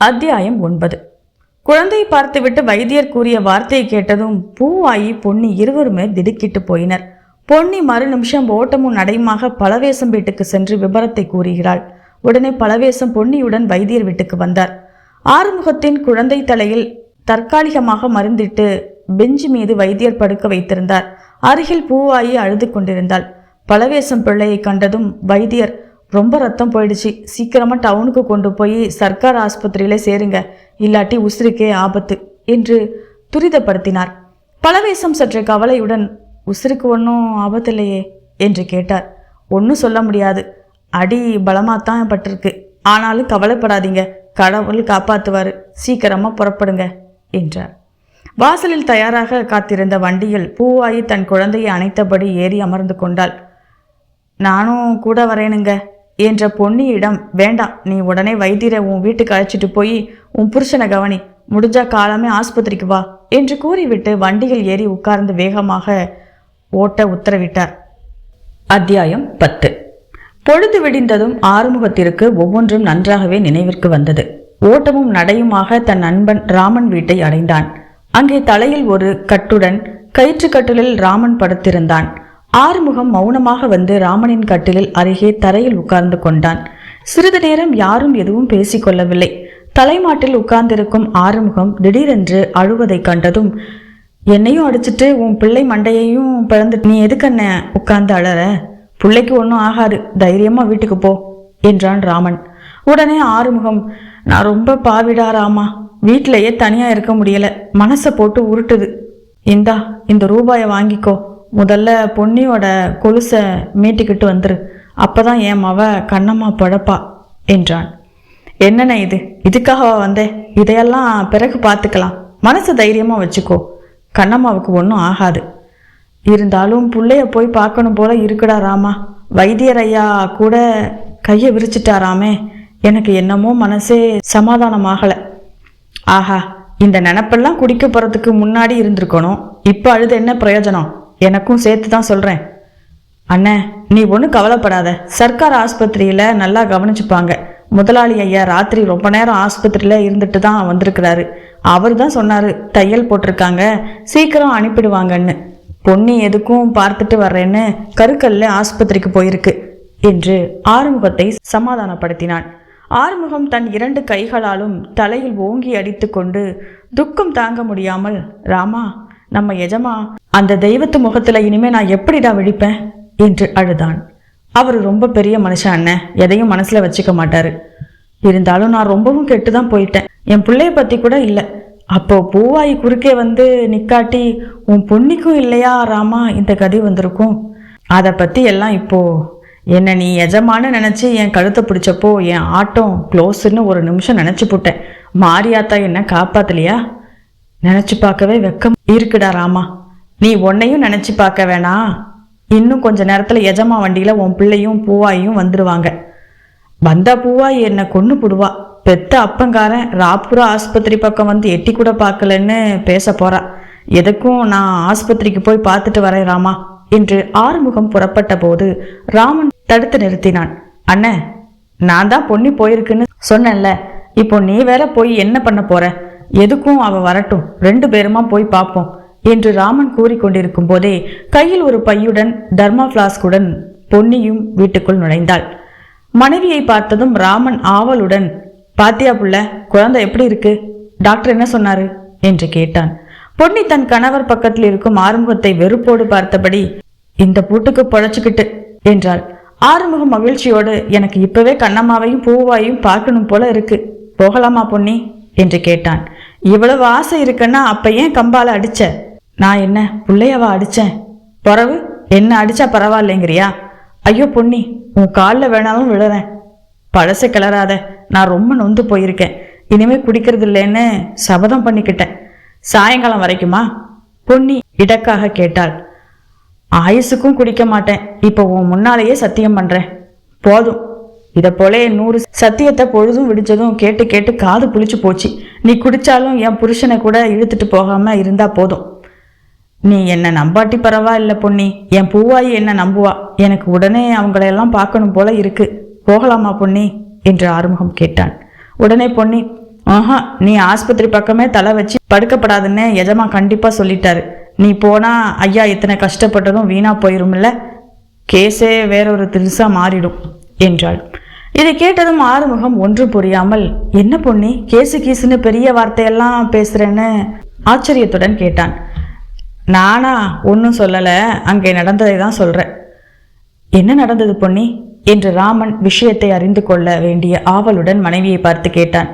அத்தியாயம் ஒன்பது. குழந்தையை பார்த்துவிட்டு வைத்தியர் கூறிய வார்த்தையை கேட்டதும் பூவாயி பொன்னி இருவருமே திடுக்கிட்டு போயினர். பொன்னி மறு நிமிஷம் ஓட்டமும் நடையுமாக பலவேசம் வீட்டுக்கு சென்று விபரத்தை கூறுகிறாள். உடனே பலவேசம் பொன்னியுடன் வைத்தியர் வீட்டுக்கு வந்தார். ஆறுமுகத்தின் குழந்தை தலையில் தற்காலிகமாக மருந்திட்டு பெஞ்சு மீது வைத்தியர் படுக்க வைத்திருந்தார். அருகில் பூவாயி அழுது கொண்டிருந்தாள். பலவேசம் பிள்ளையை கண்டதும் வைத்தியர் ரொம்ப ரத்தம் போயிடுச்சு. சீக்கிரமாக டவுனுக்கு கொண்டு போய் சர்க்கார் ஆஸ்பத்திரியில் சேருங்க. இல்லாட்டி உசுருக்கே ஆபத்து என்று துரிதப்படுத்தினார். பலவேசம் சற்று கவலையுடன் உசிருக்கு ஒன்றும் ஆபத்தில்லையே என்று கேட்டார். ஒன்றும் சொல்ல முடியாது. அடி பலமாகத்தான் பட்டிருக்கு. ஆனாலும் கவலைப்படாதீங்க. கடவுள் காப்பாற்றுவார் சீக்கிரமாக புறப்படுங்க என்றார். வாசலில் தயாராக காத்திருந்த வண்டியில் பூவாயி தன் குழந்தையை அணைத்தபடி ஏறி அமர்ந்து கொண்டாள். நானும் கூட வரேனுங்க என்ற பொன்னியிடம் வேண்டாம் நீ உடனே வைத்தியரை உன் வீட்டுக்கு அழைச்சிட்டு போய் உன் புருஷனை கவனி முடிஞ்சா காலமே ஆஸ்பத்திரிக்கு வா என்று கூறிவிட்டு வண்டியில் ஏறி உட்கார்ந்து வேகமாக ஓட்ட உத்தரவிட்டார். அத்தியாயம் பத்து. பொழுது விடிந்ததும் ஆறுமுகத்திற்கு ஒவ்வொன்றும் நன்றாகவே நினைவிற்கு வந்தது. ஓட்டமும் நடையுமாக தன் நண்பன் ராமன் வீட்டை அடைந்தான். அங்கே தலையில் ஒரு கட்டுடன் கயிற்று கட்டுலில் ராமன் படுத்திருந்தான். ஆறுமுகம் மௌனமாக வந்து ராமனின் கட்டிலில் அருகே தரையில் உட்கார்ந்து கொண்டான். சிறிது நேரம் யாரும் எதுவும் பேசிக்கொள்ளவில்லை. தலைமாட்டில் உட்கார்ந்திருக்கும் ஆறுமுகம் திடீரென்று அழுவதைக் கண்டதும் என்னையும் அடிச்சிட்டு உன் பிள்ளை மண்டையையும் பிறந்து நீ எதுக்கண்ண உட்கார்ந்து அழற? பிள்ளைக்கு ஒன்றும் ஆகாது. தைரியமா வீட்டுக்கு போ என்றான் ராமன். உடனே ஆறுமுகம் நான் ரொம்ப பாவிடா ராமா. வீட்டிலேயே தனியா இருக்க முடியல. மனசை போட்டு உருட்டுது. இந்தா இந்த ரூபாயை வாங்கிக்கோ. முதல்ல பொன்னியோட கொலுசை மீட்டிக்கிட்டு வந்துரு. அப்பதான் என் மவ கண்ணம்மா பழப்பா என்றான். என்னண்ணே இது? இதுக்காகவா வந்தேன் இதையெல்லாம் பிறகு பார்த்துக்கலாம். மனசு தைரியமாக வச்சுக்கோ. கண்ணம்மாவுக்கு ஒன்றும் ஆகாது. இருந்தாலும் பிள்ளைய போய் பார்க்கணும் போல இருக்குடா ராமா. வைத்தியர் ஐயா கூட கையை விரிச்சிட்டாராமே. எனக்கு என்னமோ மனசே சமாதானமாகலை. ஆஹா இந்த நினப்பெல்லாம் குடிக்க போகிறதுக்கு முன்னாடி இருந்திருக்கணும். இப்போ அழுது என்ன பிரயோஜனம்? எனக்கும் சேர்த்து தான் சொல்கிறேன் அண்ணே நீ ஒன்றும் கவலைப்படாத. சர்க்கார் ஆஸ்பத்திரியில் நல்லா கவனிச்சுப்பாங்க. முதலாளி ஐயா ராத்திரி ரொம்ப நேரம் ஆஸ்பத்திரியில் இருந்துட்டு தான் வந்திருக்கிறாரு. அவர் தான் சொன்னார் தையல் போட்டிருக்காங்க சீக்கிரம் அனுப்பிடுவாங்கன்னு. பொன்னி எதுக்கும் பார்த்துட்டு வர்றேன்னு கருக்கல்ல ஆஸ்பத்திரிக்கு போயிருக்கு என்று ஆறுமுகத்தை சமாதானப்படுத்தினான். ஆறுமுகம் தன் இரண்டு கைகளாலும் தலையில் ஓங்கி அடித்துக்கொண்டு துக்கம் தாங்க முடியாமல் ராமா நம்ம எஜமா அந்த தெய்வத்து முகத்துல இனிமே நான் எப்படிடா விழிப்பேன்? என்று அழுதான். அவர் ரொம்ப பெரிய மனுஷன் அண்ணன் எதையும் மனசுல வச்சுக்க மாட்டாரு. இருந்தாலும் நான் ரொம்பவும் கெட்டு தான் போயிட்டேன். என் பிள்ளைய பத்தி கூட இல்லை. அப்போ பூவாயி குறுக்கே வந்து நிக்காட்டி உன் பொன்னிக்கும் இல்லையா ராமா? இந்த கதை வந்திருக்கும். அதை பத்தி எல்லாம் இப்போ என்ன நீ எஜமானு நினைச்சு என் கழுத்தை பிடிச்சப்போ என் ஆட்டம் க்ளோஸ்ன்னு ஒரு நிமிஷம் நினைச்சு போட்டேன். மாரியாத்தா என்ன காப்பாத்தலையா? நினைச்சு பார்க்கவே வெக்கம் இருக்குடா ராமா. நீ உன்னையும் நினைச்சு பார்க்க வேணாம் இன்னும் கொஞ்ச நேரத்துல எஜமா வண்டியில உன் பிள்ளையும் பூவாயும் வந்துடுவாங்க வந்தா பூவாய் என்னை கொன்று போடுவா. பெத்த அப்பங்காரன் ராப்புரா ஆஸ்பத்திரி பக்கம் வந்து எட்டி கூட பார்க்கலன்னு பேச போறா. எதுக்கும் நான் ஆஸ்பத்திரிக்கு போய் பார்த்துட்டு வரேன் ராமா என்று ஆறுமுகம் புறப்பட்ட போது ராமன் தடுத்து நிறுத்தினான். அண்ணன் நான் தான் பொன்னி போயிருக்குன்னு சொன்னேன்ல. இப்போ நீ வேற போய் என்ன பண்ண போற? எதுக்கும் அவ வரட்டும். ரெண்டு பேருமா போய் பார்ப்போம் என்று ராமன் கூறிக்கொண்டிருக்கும் போதே கையில் ஒரு பையுடன் தர்மா பிளாஸ்குடன் பொன்னியும் வீட்டுக்குள் நுழைந்தாள். மனைவியை பார்த்ததும் ராமன் ஆவலுடன் பாத்தியா புள்ள குழந்தை எப்படி இருக்கு? டாக்டர் என்ன சொன்னாரு? என்று கேட்டான். பொன்னி தன் கணவர் பக்கத்தில் இருக்கும் ஆறுமுகத்தை வெறுப்போடு பார்த்தபடி இந்த பூட்டுக்கு பொழைச்சுக்கிட்டு என்றாள். ஆறுமுகம் மகிழ்ச்சியோடு எனக்கு இப்பவே கண்ணம்மாவையும் பூவாயும் பார்க்கணும் போல இருக்கு. போகலாமா பொன்னி? என்று கேட்டான். இவ்வளவு ஆசை இருக்குன்னா அப்ப ஏன் கம்பால அடிச்ச? நான் என்ன பிள்ளையவா அடிச்சேன்? பிறவு என்ன அடிச்சா பரவாயில்லைங்கிறியா? ஐயோ பொன்னி உன் காலில் வேணாலும் விழுறேன். பழசு கிளறாத நான் ரொம்ப நொந்து போயிருக்கேன். இனிமே குடிக்கிறது இல்லைன்னு சபதம் பண்ணிக்கிட்டேன். சாயங்காலம் வரைக்குமா? பொன்னி இடக்காக கேட்டாள். ஆயுசுக்கும் குடிக்க மாட்டேன். இப்போ உன் முன்னாலேயே சத்தியம் பண்றேன். போதும். இதை போல நூறு சத்தியத்தை பொழுதும் விடிச்சதும் கேட்டு கேட்டு காது புளிச்சு போச்சு. நீ குடிச்சாலும் என் புருஷனை கூட இழுத்துட்டு போகாம இருந்தா போதும். நீ என்னை நம்பாட்டி பரவாயில்ல பொன்னி? என் பூவாயி என்ன நம்புவா? எனக்கு உடனே அவங்களையெல்லாம் பார்க்கணும் போல இருக்கு. போகலாமா பொன்னி? என்று ஆறுமுகம் கேட்டான். உடனே பொன்னி ஆஹா நீ ஆஸ்பத்திரி பக்கமே தலை வச்சு படுக்கப்படாதுன்னு எஜமா கண்டிப்பா சொல்லிட்டாரு. நீ போனா ஐயா இத்தனை கஷ்டப்பட்டதும் வீணா போயிரும்ல? கேஸே வேறொரு திருசா மாறிடும் என்றாள். இதை கேட்டதும் ஆறுமுகம் ஒன்று புரியாமல் என்ன பொண்ணி கேசு கீசுன்னு பெரிய வார்த்தையெல்லாம் பேசுறேன்னு ஆச்சரியத்துடன் கேட்டான். நானா ஒன்றும் சொல்லலை. அங்கே நடந்ததை தான் சொல்கிறேன் என்ன நடந்தது பொன்னி? என்று ராமன் விஷயத்தை அறிந்து கொள்ள வேண்டிய ஆவலுடன் மனைவியை பார்த்து கேட்டான்.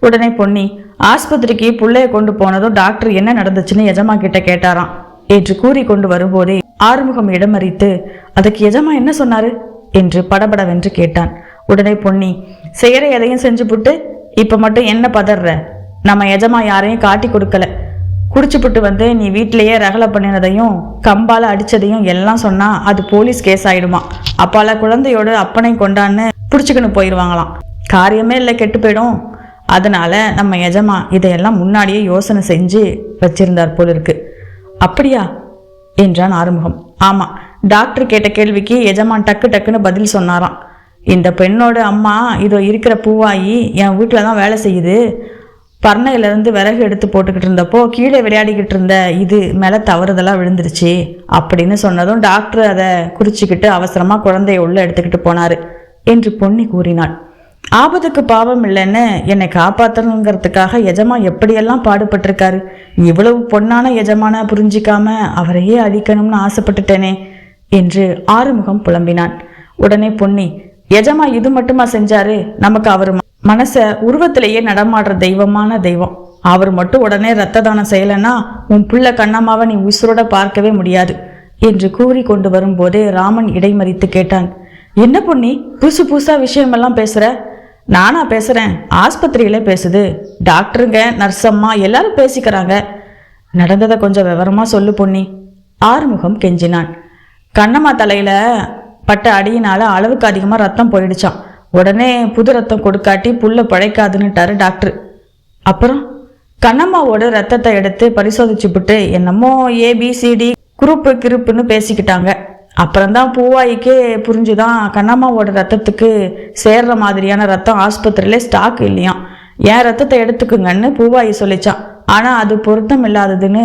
உடனே பொன்னி ஆஸ்பத்திரிக்கு பிள்ளைய கொண்டு போனதும் டாக்டர் என்ன நடந்துச்சுன்னு எஜமா கிட்ட கேட்டாராம் என்று கூறி கொண்டு வரும்போதே ஆறுமுகம் இடமறித்து அதுக்கு எஜமா என்ன சொன்னாரு? என்று படபடவென்று கேட்டான். உடனே பொன்னி செய்கிற எதையும் செஞ்சு புட்டு இப்போ மட்டும் என்ன பதற நம்ம எஜமா யாரையும் காட்டி கொடுக்கல. குடிச்சுப்புட்டு வந்து நீ வீட்டிலேயே ரகலை பண்ணினதையும் கம்பால அடிச்சதையும் எல்லாம் சொன்னா அது போலீஸ் கேஸ் ஆயிடுமா? அப்பால குழந்தையோட அப்பனை கொண்டான்னு புடிச்சுக்கின்னு போயிடுவாங்களாம் காரியமே இல்லை கெட்டு போயிடும். அதனால நம்ம எஜமா இதையெல்லாம் முன்னாடியே யோசனை செஞ்சு வச்சிருந்தார் போல இருக்கு அப்படியா? என்றான் ஆறுமுகம். ஆமா. டாக்டர் கேட்ட கேள்விக்கு எஜமான் டக்கு டக்குன்னு பதில் சொன்னாராம். இந்த பெண்ணோட அம்மா இதோ இருக்கிற பூவாயி என் வீட்டில் தான் வேலை செய்யுது. பர்ணையிலேருந்து விறகு எடுத்து போட்டுக்கிட்டு இருந்தப்போ கீழே விளையாடிக்கிட்டு இருந்த இது மேலே தவறுதலாக விழுந்துருச்சு அப்படின்னு சொன்னதும் டாக்டர் அதை குறிச்சிக்கிட்டு அவசரமாக குழந்தைய உள்ளே எடுத்துக்கிட்டு போனார் என்று பொன்னி கூறினாள். ஆபத்துக்கு பாவம் இல்லைன்னு என்னை காப்பாற்றணுங்கிறதுக்காக எஜமா எப்படியெல்லாம் பாடுபட்டிருக்காரு? இவ்வளவு பொன்னான எஜமான புரிஞ்சிக்காம அவரையே அழிக்கணும்னு ஆசைப்பட்டுட்டேனே என்று ஆறுமுகம் புலம்பினான். உடனே பொன்னி எஜமா இது மட்டுமா செஞ்சாரு? நமக்கு அவர் மனச உருவத்திலேயே நடமாடுற தெய்வமான தெய்வம். அவர் மட்டும் உடனே ரத்த தானம் செய்யலைன்னா உன் புள்ள கண்ணம்மாவை நீ உசுரோட பார்க்கவே முடியாது என்று கூறி கொண்டு வரும்போதே ராமன் இடைமறித்து கேட்டான். என்ன பொண்ணி புதுசு புதுசா விஷயமெல்லாம் பேசுற? நானா பேசுறேன் ஆஸ்பத்திரியில பேசுது. டாக்டருங்க நர்ஸம்மா எல்லாரும் பேசிக்கிறாங்க. நடந்ததை கொஞ்சம் விவரமா சொல்லு பொன்னி ஆறுமுகம் கெஞ்சினான். கண்ணம்மா தலையில பட்ட அடியினால அளவுக்கு அதிகமாக ரத்தம் போயிடுச்சான் உடனே புது ரத்தம் கொடுக்காட்டி புல்ல பழைக்காதுன்னுட்டாரு டாக்டர். அப்புறம் கண்ணம்மாவோட ரத்தத்தை எடுத்து பரிசோதிச்சுப்புட்டு என்னமோ ஏபிசிடி குரூப்பு கிருப்புன்னு பேசிக்கிட்டாங்க. அப்புறம்தான் பூவாய்க்கே புரிஞ்சுதான் கண்ணம்மாவோட ரத்தத்துக்கு சேர்ற மாதிரியான ரத்தம் ஆஸ்பத்திரியில ஸ்டாக் இல்லையாம். என் ரத்தத்தை எடுத்துக்குங்கன்னு பூவாயி சொல்லிச்சான் ஆனா அது பொருத்தம் இல்லாததுன்னு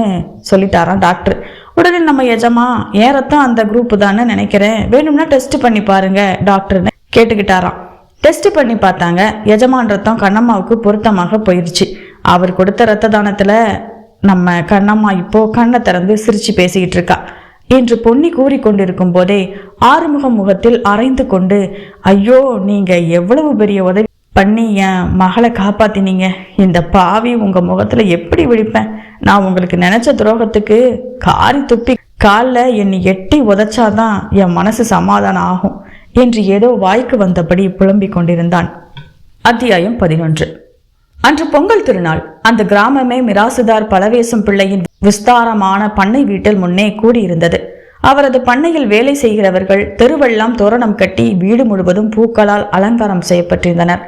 சொல்லிட்டாராம் டாக்டர். உடனே நம்ம எஜமா ஏறத்தான் அந்த குரூப் தானே நினைக்கிறேன். வேணும்னா டெஸ்ட் பண்ணி பாருங்க டாக்டர்னு கேட்டுக்கிட்டாராம். டெஸ்ட் பண்ணி பார்த்தாங்க. எஜமான் ரத்தம் கண்ணம்மாவுக்கு பொருத்தமாக போயிடுச்சு அவர் கொடுத்த ரத்த தானத்தில் நம்ம கண்ணம்மா இப்போ கண்ணை திறந்து சிரிச்சு பேசிக்கிட்டு இருக்கா. என்று பொன்னி கூறி கொண்டிருக்கும் போதே ஆறுமுக முகத்தில் அரைந்து கொண்டு ஐயோ நீங்க எவ்வளவு பெரிய உதவி பண்ணி என் மகளை காப்பாத்தினீங்க. இந்த பாவி உங்க முகத்துல எப்படி விழிப்பேன்? நான் உங்களுக்கு நினைச்ச துரோகத்துக்கு காரி துப்பி காலில் என்னை எட்டி உதைச்சாதான் என் மனசு சமாதானம் ஆகும் என்று ஏதோ வாய்க்கு வந்தபடி புலம்பிக் கொண்டிருந்தான். அத்தியாயம் பதினொன்று. அன்று பொங்கல் திருநாள். அந்த கிராமமே மிராசுதார் பலவேசம் பிள்ளையின் விஸ்தாரமான பண்ணை வீட்டில் முன்னே கூடியிருந்தது. அவரது பண்ணையில் வேலை செய்கிறவர்கள் தெருவெல்லாம் தோரணம் கட்டி வீடு முழுவதும் பூக்களால் அலங்காரம் செய்யப்பட்டிருந்தனர்.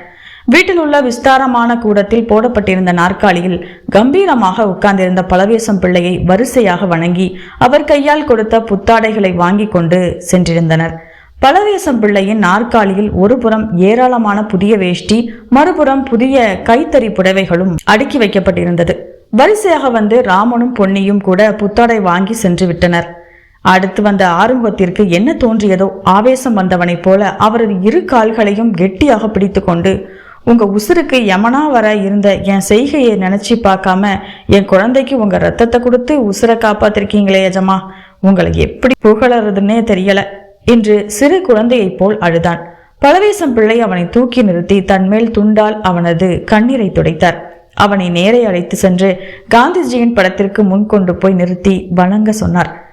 வீட்டில் உள்ள விஸ்தாரமான கூடத்தில் போடப்பட்டிருந்த நாற்காலியில் கம்பீரமாக உட்கார்ந்திருந்த பலவேசம் பிள்ளையை வரிசையாக வணங்கி அவர் கையால் கொடுத்த புத்தாடைகளை வாங்கி கொண்டு சென்றிருந்தனர். பலவேசம் பிள்ளையின் நாற்காலியில் ஒருபுறம் ஏராளமான புதிய வேஷ்டி மறுபுறம் புதிய கைத்தறி புடவைகளும் அடுக்கி வைக்கப்பட்டிருந்தது. வரிசையாக வந்து ராமனும் பொன்னியும் கூட புத்தாடை வாங்கி சென்று விட்டனர். அடுத்து வந்த ஆரம்பத்திற்கு என்ன தோன்றியதோ ஆவேசம் வந்தவனைப் போல அவரது இரு கால்களையும் கெட்டியாக பிடித்துக்கொண்டு உங்கள் உசுருக்கு யமனா வர இருந்த என் செய்கையை நினச்சி பார்க்காம என் குழந்தைக்கு உங்கள் ரத்தத்தை கொடுத்து உசுரை காப்பாத்திருக்கீங்களே எஜமா உங்களை எப்படி புகழறதுன்னே தெரியல. என்று சிறு குழந்தையைப் போல் அழுதான். பழவேசம் பிள்ளை அவனை தூக்கி நிறுத்தி தன்மேல் துண்டால் அவனது கண்ணீரை துடைத்தார். அவனை நேரே அழைத்து சென்று காந்திஜியின் படத்திற்கு முன் கொண்டு போய் நிறுத்தி வணங்க சொன்னார்.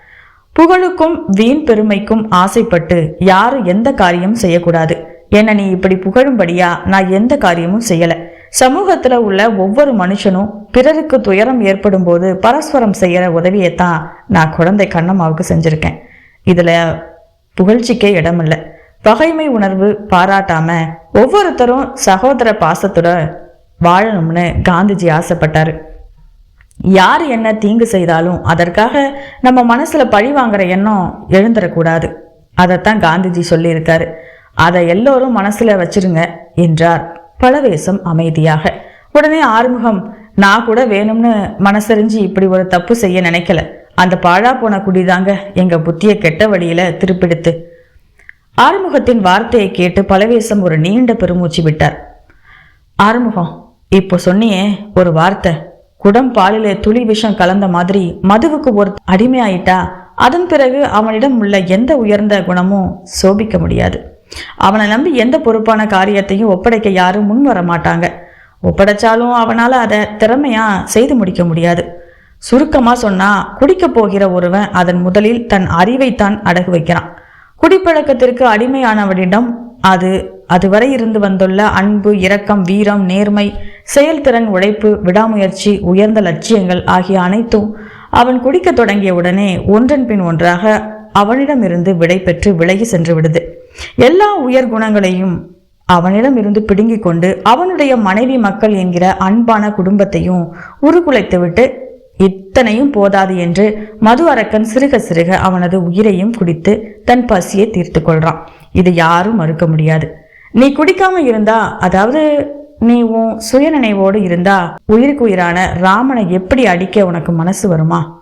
புகழுக்கும் வீண் பெருமைக்கும் ஆசைப்பட்டு யாரும் எந்த காரியம் செய்யக்கூடாது. என்ன நீ இப்படி புகழும்படியா? நான் எந்த காரியமும் செய்யல. சமூகத்துல உள்ள ஒவ்வொரு மனுஷனும் பிறருக்கு துயரம் ஏற்படும் போது பரஸ்பரம் செய்யற உதவியைத்தான் நான் குழந்தை கண்ணம்மாவுக்கு செஞ்சிருக்கேன். இதுல புகழ்ச்சிக்கே இடமில்லை. பகைமை உணர்வு பாராட்டாம ஒவ்வொருத்தரும் சகோதர பாசத்தோட வாழணும்னு காந்திஜி ஆசைப்பட்டாரு. யார் என்ன தீங்கு செய்தாலும் அதற்காக நம்ம மனசுல பழி வாங்குற எண்ணம் எழுந்துடக்கூடாது அதைத்தான் காந்திஜி சொல்லியிருக்காரு. அதை எல்லோரும் மனசுல வச்சிருங்க என்றார் பலவேசம் அமைதியாக. உடனே ஆறுமுகம் நான் கூட வேணும்னு மனசறிஞ்சு இப்படி ஒரு தப்பு செய்ய நினைக்கல. அந்த பாழா போன குடிதாங்க எங்க புத்திய கெட்ட வழியில திருப்பிடுத்து. ஆறுமுகத்தின் வார்த்தையை கேட்டு பலவேசம் ஒரு நீண்ட பெருமூச்சு விட்டார். ஆறுமுகம் இப்போ சொன்னியே ஒரு வார்த்தை. குடம் பாலிலே துளி விஷம் கலந்த மாதிரி மதுவுக்கு ஒரு அடிமையாயிட்டா அதன் பிறகு அவனிடம் உள்ள எந்த உயர்ந்த குணமும் சோபிக்க முடியாது. அவனை நம்பி எந்த பொறுப்பான காரியத்தையும் ஒப்படைக்க யாரும் முன் வர மாட்டாங்க. ஒப்படைச்சாலும் அவனால் அதை திறமையாக செய்து முடிக்க முடியாது. சுருக்கமாக சொன்னால் குடிக்கப் போகிற ஒருவன் அதன் முதலில் தன் அறிவைத்தான் அடகு வைக்கிறான். குடிப்பழக்கத்திற்கு அடிமையானவனிடம் அது அதுவரை இருந்து வந்துள்ள அன்பு இரக்கம் வீரம் நேர்மை செயல்திறன் உழைப்பு விடாமுயற்சி உயர்ந்த லட்சியங்கள் ஆகிய அனைத்தும் அவன் குடிக்க தொடங்கிய உடனே ஒன்றன் பின் ஒன்றாக அவனிடமிருந்து விடை பெற்று விலகி சென்று விடுது. எல்லா உயர் குணங்களையும் அவனிடம் இருந்து பிடுங்கிக் கொண்டு அவனுடைய மனைவி மக்கள் என்கிற அன்பான குடும்பத்தையும் உருகுலைத்துவிட்டு இத்தனையும் போதாது என்று மது அரக்கன் சிறுக சிறுக அவனது உயிரையும் குடித்து தன் பசியை தீர்த்து கொள்றான். இது யாரும் மறுக்க முடியாது. நீ குடிக்காம இருந்தா அதாவது நீ உன் சுயநினைவோடு இருந்தா உயிருக்கு உயிரான ராமனை எப்படி அடிக்க உனக்கு மனசு வருமா?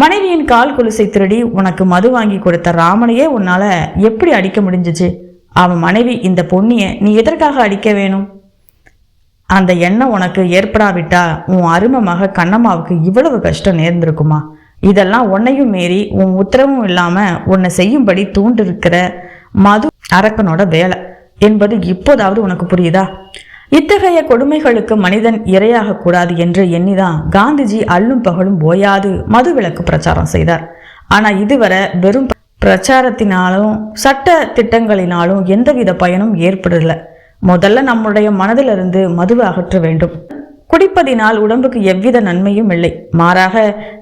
மனைவியின் கால் குலுசை திருடி உனக்கு மது வாங்கி கொடுத்த ராமனையே உன்னால எப்படி அடிக்க முடிஞ்சுச்சு? அவன் மனைவி இந்த பொண்ணிய நீ எதற்காக அடிக்க வேணும்? அந்த எண்ணம் உனக்கு ஏற்படாவிட்டா உன் அருமை மக கண்ணம்மாவுக்கு இவ்வளவு கஷ்டம் நேர்ந்திருக்குமா? இதெல்லாம் உன்னையும் மீறி உன் உத்தரவும் இல்லாம உன்னை செய்யும்படி தூண்டிருக்கிற மது அரக்கனோட வேலை. என்பது இப்போதாவது உனக்கு புரியுதா? இத்தகைய கொடுமைகளுக்கு மனிதன் இரையாக கூடாது என்று எண்ணிதான் காந்திஜி அல்லும் பகலும் ஓயாது மது விலக்கு பிரச்சாரம் செய்தார். ஆனா இதுவரை வெறும் பிரச்சாரத்தினாலும் சட்ட திட்டங்களினாலும் எந்தவித பயனும் ஏற்படல. முதல்ல நம்முடைய மனதிலிருந்து மதுவை அகற்ற வேண்டும். குடிப்பதினால் உடம்புக்கு எவ்வித நன்மையும் இல்லை. மாறாக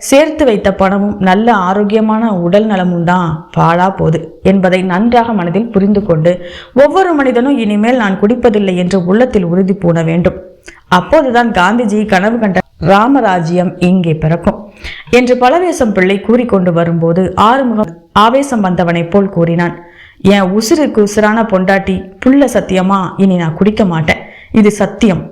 சேர்த்து வைத்த பணமும் நல்ல ஆரோக்கியமான உடல் நலமும் தான் பாழா போது என்பதை நன்றாக மனதில் புரிந்து கொண்டு ஒவ்வொரு மனிதனும் இனிமேல் நான் குடிப்பதில்லை என்று உள்ளத்தில் உறுதி பூண வேண்டும். அப்போதுதான் காந்திஜி கனவு கண்ட ராமராஜ்யம் இங்கே பிறக்கும் என்று பலவேசம் பிள்ளை கூறிக்கொண்டு வரும்போது ஆறுமுகம் ஆவேசம் வந்தவனைப் போல் கூறினான். என் உசுருக்கு உசுரான பொண்டாட்டி புள்ள சத்தியமா? இனி நான் குடிக்க மாட்டேன். இது சத்தியம்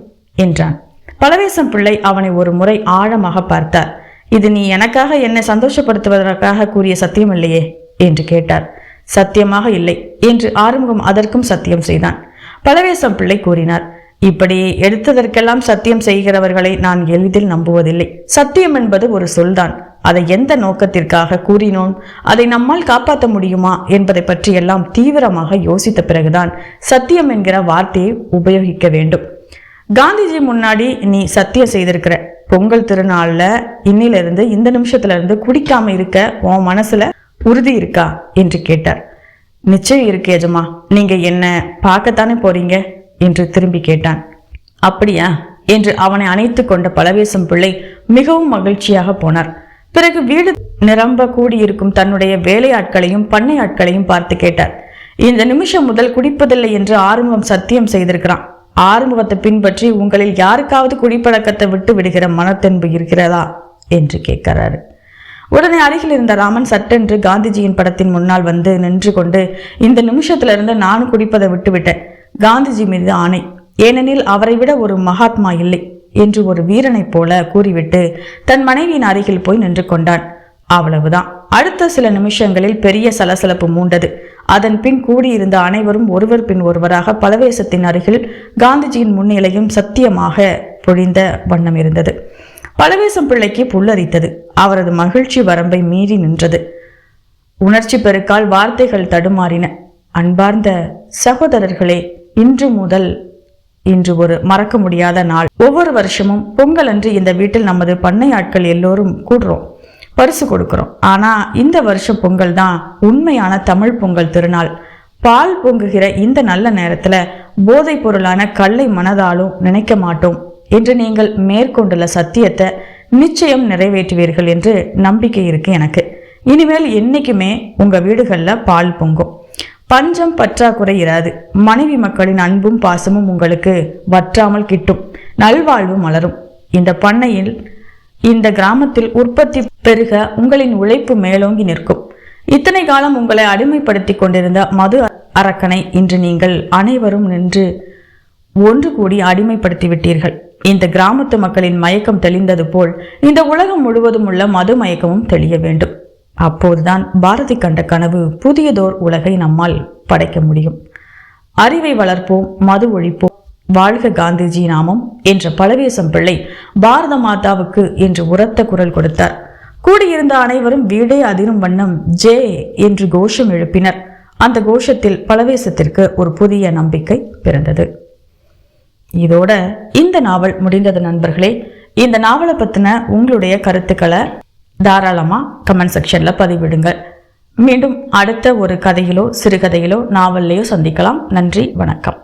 என்றான். பலவேசம் பிள்ளை அவனை ஒரு முறை ஆழமாக பார்த்தார். இது நீ எனக்காக என்னை சந்தோஷப்படுத்துவதற்காக கூறிய சத்தியம் இல்லையே? என்று கேட்டார். சத்தியமாக இல்லை என்று ஆறுமுகம் அதற்கும் சத்தியம் செய்தான். பலவேசம் பிள்ளை கூறினார் இப்படி எடுத்ததற்கெல்லாம் சத்தியம் செய்கிறவர்களை நான் எளிதில் நம்புவதில்லை. சத்தியம் என்பது ஒரு சொல்தான். அதை எந்த நோக்கத்திற்காக கூறினோம்? அதை நம்மால் காப்பாற்ற முடியுமா என்பதை பற்றியெல்லாம் தீவிரமாக யோசித்த பிறகுதான் சத்தியம் என்கிற வார்த்தையை உபயோகிக்க வேண்டும். காந்திஜி முன்னாடி நீ சத்தியம் செய்திருக்கிற. பொங்கல் திருநாள்ல இன்னிலிருந்து இந்த நிமிஷத்துல இருந்து குடிக்காம இருக்க உன் மனசுல உறுதி இருக்கா? என்று கேட்டார். நிச்சயம் இருக்கு எஜமா. நீங்க என்ன பார்க்கத்தானே போறீங்க? என்று திரும்பி கேட்டான். அப்படியா? என்று அவனை அணைத்து கொண்ட பலவேசம் பிள்ளை மிகவும் மகிழ்ச்சியாக போனார். பிறகு வீடு நிரம்ப கூடியிருக்கும் தன்னுடைய வேலையாட்களையும் பண்ணை ஆட்களையும் பார்த்து கேட்டார். இந்த நிமிஷம் முதல் குடிப்பதில்லை என்று ஆரம்பம் சத்தியம் செய்திருக்கிறான். ஆறுமுகத்தை பின்பற்றி உங்களில் யாருக்காவது குடிப்பழக்கத்தை விட்டு விடுகிற மனத்தென்பு இருக்கிறதா? என்று கேட்கிறாரு. உடனே அருகில் இருந்த ராமன் சட்டென்று காந்திஜியின் படத்தின் முன்னால் வந்து நின்று கொண்டு இந்த நிமிஷத்துல இருந்து நானும் குடிப்பதை விட்டுவிட்டேன் காந்திஜி மீது ஆணை. ஏனெனில் அவரை விட ஒரு மகாத்மா இல்லை என்று ஒரு வீரனைப் போல கூறிவிட்டு தன் மனைவியின் அருகில் போய் நின்று கொண்டான். அவ்வளவுதான். அடுத்த சில நிமிஷங்களில் பெரிய சலசலப்பு மூண்டது. அதன் பின் கூடியிருந்த அனைவரும் ஒருவர் பின் ஒருவராக பலவேசத்தின் அருகில் காந்திஜியின் முன்னிலையும் சத்தியமாக பொழிந்த வண்ணம் இருந்தது. பலவேசம் பிள்ளைக்கு புல்லரித்தது. அவரது மகிழ்ச்சி வரம்பை மீறி நின்றது. உணர்ச்சி பெருக்கால் வார்த்தைகள் தடுமாறின. அன்பார்ந்த சகோதரர்களே இன்று முதல் இன்று ஒரு மறக்க முடியாத நாள். ஒவ்வொரு வருஷமும் பொங்கல் அன்று இந்த வீட்டில் நமது பண்ணை ஆட்கள் எல்லோரும் கூடுறோம். பரிசு கொடுக்குறோம். ஆனால் இந்த வருஷம் பொங்கல் தான் உண்மையான தமிழ் பொங்கல் திருநாள். பால் பொங்குகிற இந்த நல்ல நேரத்தில் போதைப் பொருளான கல்லை மனதாலும் நினைக்க மாட்டோம் என்று நீங்கள் மேற்கொண்டுள்ள சத்தியத்தை நிச்சயம் நிறைவேற்றுவீர்கள் என்று நம்பிக்கை இருக்கு எனக்கு. இனிமேல் என்றைக்குமே உங்கள் வீடுகளில் பால் பொங்கும். பஞ்சம் பற்றாக்குறை இராது. மனைவி மக்களின் அன்பும் பாசமும் உங்களுக்கு வற்றாமல் கிட்டும். நல்வாழ்வு மலரும். இந்த பண்ணையில் இந்த கிராமத்தில் உற்பத்தி பெருக உங்களின் உழைப்பு மேலோங்கி நிற்கும். இத்தனை காலம் உங்களை அடிமைப்படுத்தி கொண்டிருந்த மது அரக்கனை இன்று நீங்கள் அனைவரும் நின்று ஒன்று கூடி அடிமைப்படுத்தி விட்டீர்கள். இந்த கிராமத்து மக்களின் மயக்கம் தெளிந்தது போல் இந்த உலகம் முழுவதும் உள்ள மது மயக்கமும் தெளிய வேண்டும். அப்போதுதான் பாரதி கண்ட கனவு புதியதோர் உலகை நம்மால் படைக்க முடியும். அறிவை வளர்ப்போம் மது ஒழிப்போம். வாழ்க காந்திஜி நாமம் என்ற பழவேசம் பிள்ளை பாரத மாதாவுக்கு என்று உரத்த குரல் கொடுத்தார். கூடியிருந்த அனைவரும் வீடே அதிரும் வண்ணம் ஜே என்று கோஷம் எழுப்பினர். அந்த கோஷத்தில் பலவேசத்திற்கு ஒரு புதிய நம்பிக்கை பிறந்தது. இதோட இந்த நாவல் முடிந்தது நண்பர்களே. இந்த நாவலை பற்றின உங்களுடைய கருத்துக்களை தாராளமாக கமெண்ட் செக்ஷனில் பதிவிடுங்க மீண்டும் அடுத்த ஒரு கதையிலோ சிறுகதையிலோ நாவல்லையோ சந்திக்கலாம். நன்றி வணக்கம்.